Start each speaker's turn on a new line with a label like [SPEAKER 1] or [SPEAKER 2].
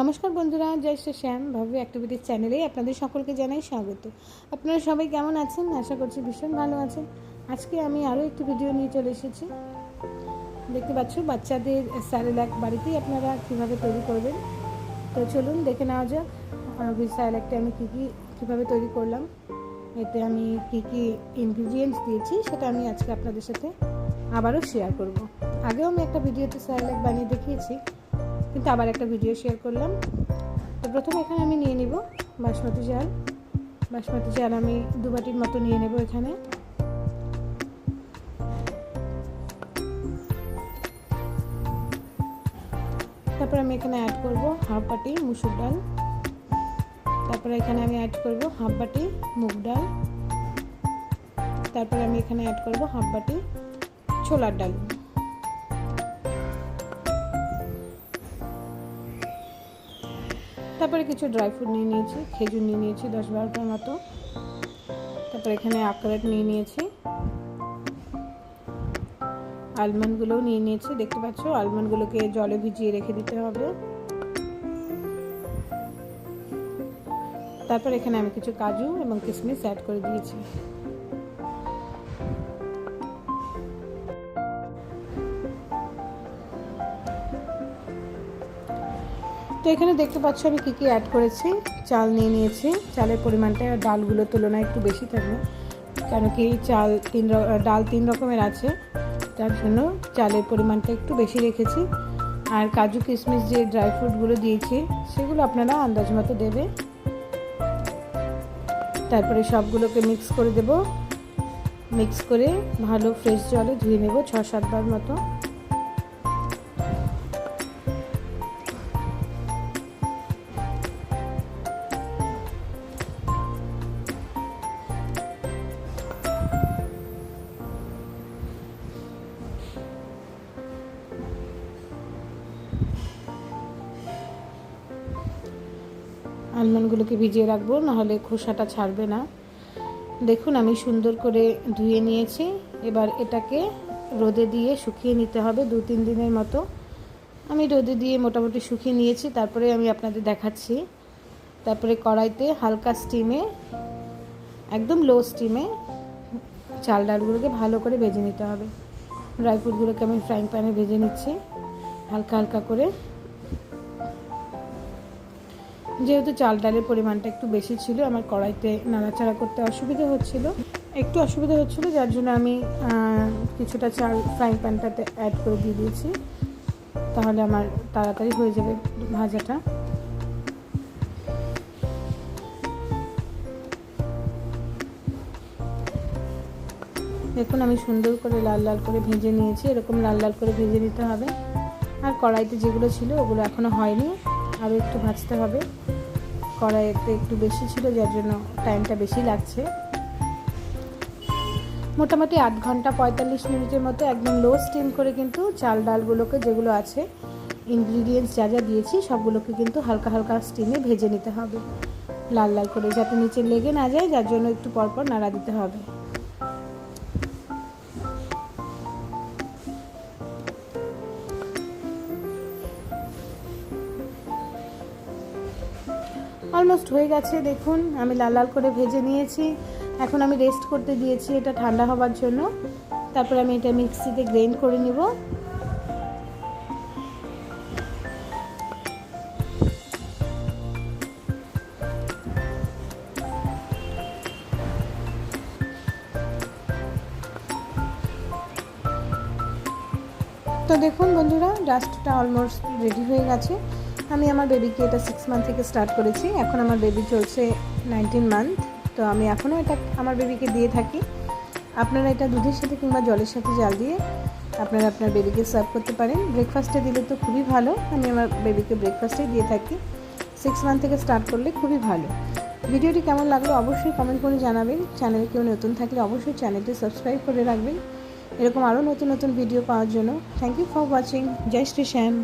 [SPEAKER 1] নমস্কার বন্ধুরা, জয় শ্রী শ্যাম ভাবি অ্যাক্টিভিটির চ্যানেলে আপনাদের সকলকে জানাই স্বাগত। আপনারা সবাই কেমন আছেন? আশা করছি ভীষণ ভালো আছেন। আজকে আমি আরও একটি ভিডিও নিয়ে চলে এসেছি। দেখতে পাচ্ছ, বাচ্চাদের স্যারেলাক বাড়িতেই আপনারা কীভাবে তৈরি করবেন? তো চলুন দেখে নেওয়া যাক স্যারেলাকটা আমি কী কী, কীভাবে তৈরি করলাম। এতে আমি কী কী ইনগ্রিডিয়েন্টস দিয়েছি, সেটা আমি আজকে আপনাদের সাথে আবারও শেয়ার করব। আগেও আমি একটা ভিডিওতে স্যারেলাক বানিয়ে দেখিয়েছি। কিন্তু আবার একটা ভিডিও শেয়ার করলাম। তো প্রথমে এখানে আমি নিয়ে নিব বাসমতি চাল। বাসমতি চাল আমি দু বাটির মতো নিয়ে নেব এখানে। তারপর আমি এখানে অ্যাড করব হাফ বাটি মুসুর ডাল। তারপরে এখানে আমি অ্যাড করব হাফ বাটি মুগ ডাল। তারপরে আমি এখানে অ্যাড করব হাফ বাটি ছোলার ডাল। তারপরে কিছু ড্রাই ফ্রুট নিয়ে নিয়েছি, খেজুর নিয়ে নিয়েছি দশ বারোটার মতো। তারপরে এখানে আখরোট নিয়ে নিয়েছি। আলমন্ডগুলোও নিয়ে নিয়েছি, দেখতে পাচ্ছ? আলমন্ডগুলোকে জলে ভিজিয়ে রেখে দিতে হবে। তারপর এখানে আমি কিছু কাজু এবং কিশমিশ অ্যাড করে দিয়েছি। তো এখানে দেখতে পাচ্ছ আমি কী কী অ্যাড করেছি। চাল নিয়ে নিয়েছি। চালের পরিমাণটা ডালগুলোর তুলনায় একটু বেশি থাকবে। কেন কি চাল তিন ডাল তিন রকমের আছে। তার জন্য চালের পরিমাণটা একটু বেশি রেখেছি। আর কাজু কিশমিশ যে ড্রাই ফ্রুটগুলো দিয়েছি, সেগুলো আপনারা আন্দাজ মতো দেবে। তারপরে সবগুলোকে মিক্স করে দেব। মিক্স করে ভালো ফ্রেশ জলে ধুয়ে নেব ছ সাতবার মতো। আলমন্ডগুলোকে ভিজিয়ে রাখব, নাহলে খোসাটা ছাড়বে না। দেখুন, আমি সুন্দর করে ধুয়ে নিয়েছি। এবার এটাকে রোদে দিয়ে শুকিয়ে নিতে হবে দু তিন দিনের মতো। আমি রোদে দিয়ে মোটামুটি শুকিয়ে নিয়েছি, তারপরে আমি আপনাদের দেখাচ্ছি। তারপরে কড়াইতে হালকা স্টিমে, একদম লো স্টিমে চাল ডালগুলোকে ভালো করে ভেজে নিতে হবে। ড্রাই ফ্রুটগুলোকে আমি ফ্রাইং প্যানে ভেজে নিচ্ছি, হালকা হালকা করে। যেহেতু চাল ডালের পরিমাণটা একটু বেশি ছিল, আমার কড়াইতে নাড়াচাড়া করতে অসুবিধা হচ্ছিল। একটু অসুবিধা হচ্ছিল, যার জন্য আমি কিছুটা চাল ফ্রাইং প্যানটাতে অ্যাড করে দিয়ে দিয়েছি। তাহলে আমার তাড়াতাড়ি হয়ে যাবে ভাজাটা। দেখুন, আমি সুন্দর করে লাল লাল করে ভেজে নিয়েছি। এরকম লাল লাল করে ভেজে নিতে হবে। আর কড়াইতে যেগুলো ছিল, ওগুলো এখনও হয়নি। আরও একটু ভাজতে হবে। কড়াইতে একটু বেশি ছিল, যার জন্য টাইমটা বেশি লাগছে। মোটামুটি আধ ঘণ্টা পঁয়তাল্লিশ মিনিটের মতো একদম লো স্টিম করে কিন্তু চাল ডালগুলোকে যেগুলো আছে ইনগ্রিডিয়েন্টস যা যা দিয়েছি, সবগুলোকে কিন্তু হালকা হালকা স্টিমে ভেজে নিতে হবে। লাল লাল করে যাতে নিচে লেগে না যায়, যার জন্য একটু পরপর নাড়া দিতে হবে। অলমোস্ট হয়ে গেছে, দেখুন, আমি লাল লাল করে ভেজে নিয়েছি। এখন আমি রেস্ট করতে দিয়েছি এটা ঠান্ডা হবার জন্য। তারপর আমি এটা মিক্সিতে গ্রাইন্ড করে নিব। তো দেখুন বন্ধুরা ডাস্টটা অলমোস্ট রেডি হয়ে গেছে। আমি আমার বেবিকে এটা সিক্স মান্থ থেকে স্টার্ট করেছি। এখন আমার বেবি চলছে নাইনটিন মান্থ তো আমি এখনও এটা আমার বেবিকে দিয়ে থাকি। আপনারা এটা দুধের সাথে কিংবা জলের সাথে জাল দিয়ে আপনারা আপনার বেবিকে সার্ভ করতে পারেন। ব্রেকফাস্টে দিলে তো খুবই ভালো, আমি আমার বেবিকে ব্রেকফাস্টেই দিয়ে থাকি। সিক্স মান্থ থেকে স্টার্ট করলে খুবই ভালো। ভিডিওটি কেমন লাগল অবশ্যই কমেন্ট করে জানাবেন। চ্যানেলে কেউ নতুন থাকলে অবশ্যই চ্যানেলটি সাবস্ক্রাইব করে রাখবেন। এরকম আরও নতুন নতুন ভিডিও পাওয়ার জন্য। থ্যাংক ইউ ফর ওয়াচিং জয় শ্রী শ্যাম।